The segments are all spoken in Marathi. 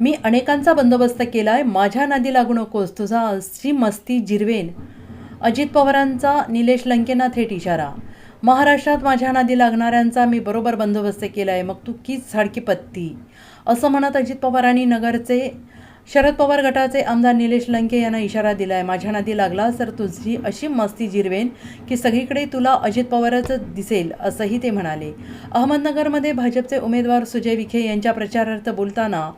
मी अनेकांचा बंदोबस्त केला आहे माझ्या नादी लागू नकोस. तुझा अशी मस्ती जिरवेन. अजित पवारांचा निलेश लंकेना थेट इशारा. महाराष्ट्रात माझ्या नादी लागणाऱ्यांचा मी बरोबर बंदोबस्त केला आहे मग तू कीच झाडकी पत्ती? असं म्हणत अजित पवारांनी नगरचे शरद पवार गटाचे आमदार निलेश लंके यांना इशारा दिला आहे माझ्या नादी लागला तर तुझी अशी मस्ती जिरवेन की सगळीकडे तुला अजित पवारच दिसेल असंही ते म्हणाले. अहमदनगरमध्ये भाजपचे उमेदवार सुजय विखे यांच्या प्रचारार्थ बोलताना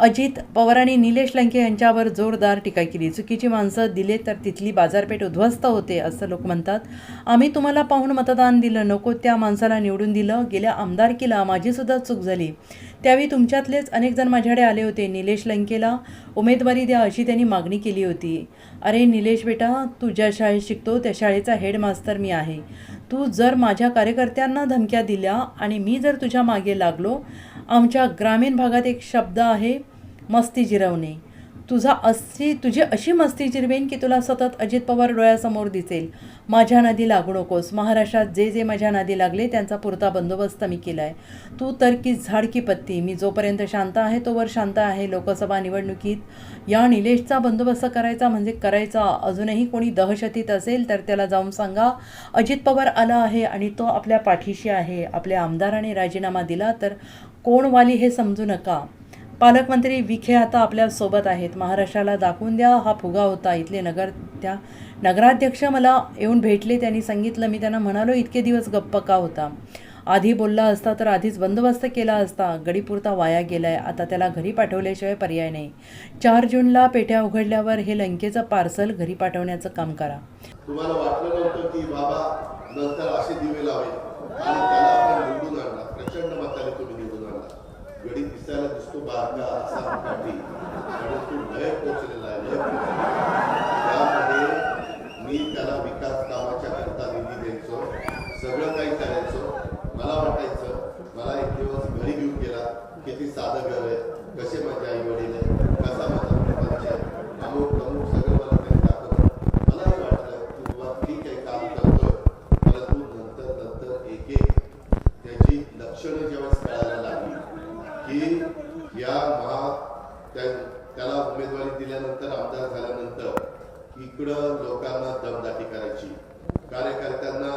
अजित पवारांनी निलेश लंके यांच्यावर जोरदार टीका केली. चुकीची माणसं दिले तर तिथली बाजारपेठ उद्ध्वस्त होते असं लोक म्हणतात. आम्ही तुम्हाला पाहून मतदान दिलं नको त्या माणसाला निवडून दिलं. गेल्या आमदारकीला माझीसुद्धा चूक झाली. त्यावेळी तुमच्यातलेच अनेक जण माझ्याकडे आले होते. निलेश लंकेला उमेदवारी द्या अशी त्यांनी मागणी केली होती. अरे निलेश बेटा तू ज्या शाळेत शिकतो त्या शाळेचा हेडमास्तर मी आहे. तू जर माझ्या कार्यकर्त्यांना धमक्या दिल्या आणि मी जर तुझ्या मागे लागलो आमच्या ग्रामीण भागात एक शब्द आहे मस्ती जिरवणे. तुझा अशी तुझी अशी मस्ती जिरवेन की तुला सतत अजित पवार डोळ्यासमोर दिसेल. माझ्या नादी लागू नकोस. महाराष्ट्रात जे जे माझ्या नादी लागले त्यांचा पुरता बंदोबस्त मी केला आहे तू तर की झाड की पत्ती. मी जोपर्यंत शांत आहे तोवर शांत आहे लोकसभा निवडणुकीत. या निलेशचा बंदोबस्त करायचा म्हणजे करायचा. अजूनही कोणी दहशतीत असेल तर त्याला जाऊन सांगा. अजित पवार आला आहे आणि तो आपल्या पाठीशी आहे. आपल्या आमदाराने राजीनामा दिला तर कोणवाली हे समजू नका. पालकमंत्री विखे आता आपल्यासोबत आहेत. महाराष्ट्राला दाखवून द्या हा फुगा होता. इथले नगर त्या नगराध्यक्ष मला येऊन भेटले. त्यांनी सांगितलं मी त्यांना म्हणालो इतके दिवस गप्प का होता? आधी बोलला असता तर आधीच बंदोबस्त केला असता. गडीपुरता वाया गेलाय. आता त्याला घरी पाठवल्याशिवाय पर्याय नाही. चार जूनला पेट्या उघडल्यावर हे लंकेचं पार्सल घरी पाठवण्याचं काम करा. तुम्हाला वाटलं नव्हतं की बाबा नंतर असे दिवे लावेल आणि त्याला आपण निवडून आणला प्रचंड मताने तुम्ही निवडून आणला गडी दिसायला दिसतो बारका असा काठी आणि तो लय पोचलेला आहे लय पोचलेला आहे. त्यामध्ये मी त्याला विकास कामाच्या करता निधी द्यायचो सगळं काही करायचो मला वाटायचं मला एक दिवस घरी घेऊन गेला किती साधं कसे माझे आई वडील आहे कसा माझा प्रपंच आहे अमुक अमुक सगळं मला त्यांनी दाखवलं मलाही वाटलं की? बाबा ठीक आहे काम करतोय तू नंतर नंतर एक एक त्याची लक्षणं जेव्हा कळायला लागली की या महा त्या- त्याला उमेदवारी दिल्यानंतर आमदार झाल्यानंतर इकडं लोकांना दमदाटी करायची कार्यकर्त्यांना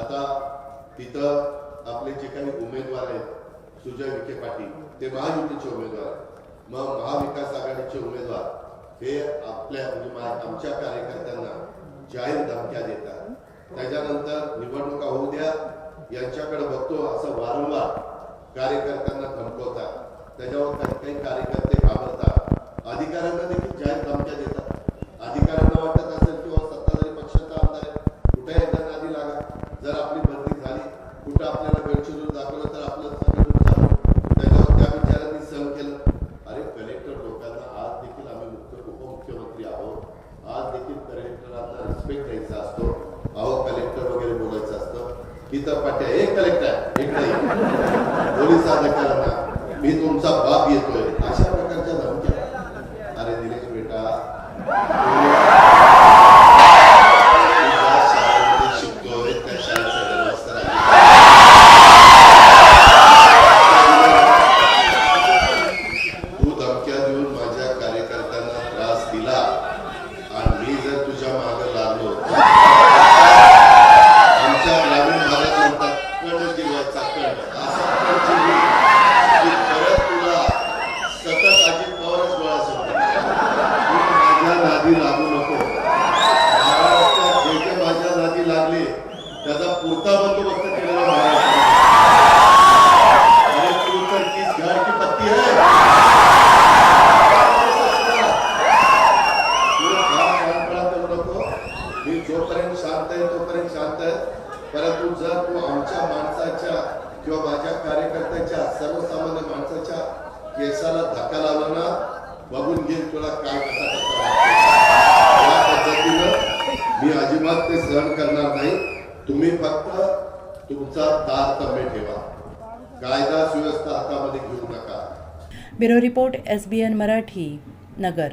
आता तिथं आपले जे काही उमेदवार आहेत सुजय विखे पाटील ते महायुतीचे उमेदवार मग महाविकास आघाडीचे उमेदवार हे आपल्या म्हणजे आमच्या कार्यकर्त्यांना जाहीर धमक्या देतात. त्याच्यानंतर निवडणुका होऊ द्या यांच्याकडे बघतो असं वारंवार कार्यकर्त्यांना धमकवतात. त्याच्यावर काही काही कार्यकर्ते घाबरतात. अधिकाऱ्यांना देखील जाहीर धमक्या देतात. अधिकाऱ्यांना वाटत असेल किंवा हो, सत्ताधारी पक्षाचा आमदार आहे. कुठे एकदा आधी लागा? जर आपली बदली झाली कुठं आपल्याला गडचिरोली दाखवलं तर आपलं सगळं नुकसान होईल. त्याच्यावर त्या विचारांनी सहन केलं अरे कलेक्टर लोकांना आज देखील आम्ही मुख्य उपमुख्यमंत्री आहोत आज देखील कलेक्टरांना द्यायचा असतो. अहो कलेक्टर वगैरे बोलायचं असतं. इथं पाट्या एक कलेक्टर एक नाही पोलीस अधिकाऱ्यांना मी तुमचा बाप येतोय. अशा प्रकारच्या धमक्या. अरे दिनेश बेटा. शिकतोय त्या शाळेचा हेडमास्तर तू धमक्या देऊन माझ्या कार्यकर्त्यांना त्रास दिला आणि मी जर तुझ्या मागे लागलो आमच्या ग्रामीण भागात म्हणतात कण जिवायचा कण असा कण जिंकली की परत तुला सतत अजित पवारच डोळ्यासमोर तू माझ्या नादी लागू नको महाराष्ट्रात जे जे माझ्या नादी लागले त्याचा पुरता बंदोबस्त केलेला घर की पत्ती आहे. मी जोपर्यंत शांत आहे तोपर्यंत शांत आहे. परंतु जर तू आमच्या माणसाच्या किंवा माझ्या कार्यकर्त्याच्या सर्वसामान्य माणसाच्या केसाला धक्का लावला ना बघून घे तुला काय कसा कसा या पद्धतीनं मी अजिबात ते सहन करणार तुम्ही फक्त तुमचा दार कमी ठेवा. कायदा सुव्यवस्था हातामध्ये घेऊ नका. Bureau report S B N Marathi Nagar.